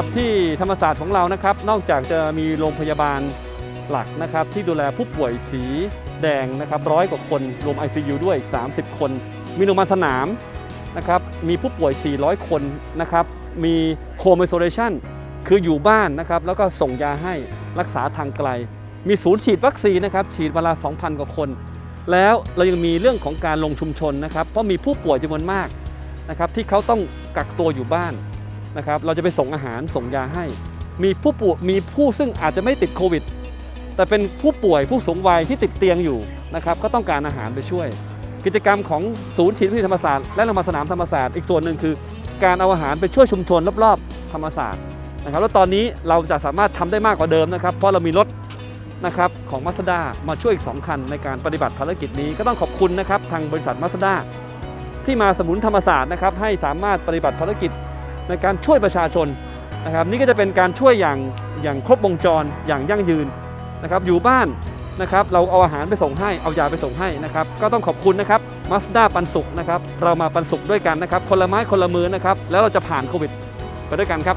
ครับที่ธรรมศาสตร์ของเรานะครับ นอกจากจะมีโรงพยาบาลหลักนะครับ ที่ดูแลผู้ป่วยสีแดงนะครับร้อยกว่าคนรวม ICU ด้วยอีก 30 คน มีโรงพยาบาลสนามนะครับมีผู้ป่วย 400 คนนะครับมี Home Isolation คืออยู่บ้านนะครับแล้วก็ส่งยาให้รักษาทางไกล มีศูนย์ฉีดวัคซีนนะครับฉีดเวลา 2,000 กว่าคน แล้วเรายังมีเรื่องของการลงชุมชนนะครับเพราะมีผู้ป่วยจำนวนมากนะครับที่เขาต้องกักตัวอยู่บ้าน นะครับเราจะไปส่งอาหารส่งยาให้ มีผู้ป่วยมีผู้ซึ่งอาจจะไม่ติดโควิด แต่เป็นผู้ป่วยผู้สูงวัยที่ติดเตียงอยู่นะครับก็ต้องการอาหารไปช่วย กิจกรรมของศูนย์ฉีดวัคซีนธรรมศาสตร์และโรงพยาบาลสนามธรรมศาสตร์อีกส่วนหนึ่งคือ การเอาอาหารไปช่วยชุมชนรอบๆ ธรรมศาสตร์นะครับแล้วตอนนี้เราจะสามารถทำได้มากกว่าเดิมนะครับเพราะเรามีรถนะครับของ m a สด้ามาช่วยอีก 2 คันในการปฏิบัติภารกิจนี้ก็ต้องขอบคุณนะครับทางบริษัท m a สด้าที่มาสมุนธรรมศาสตร์นะครับให้สามารถปฏิบัติภารกิจ ในการช่วยประชาชนนะครับนี่ก็จะเป็นการช่วยอย่างอย่างครบวงจรอย่างยั่งยืนนะครับอยู่บ้านนะครับเราเอาอาหารไปส่งให้เอายาไปส่งให้นะครับก็ต้องขอบคุณนะครับมาสด้าปันสุขนะครับเรามาปันสุขด้วยกันนะครับคนละไม้คนละมือนะครับแล้วเราจะผ่านโควิดไปด้วยกันครับ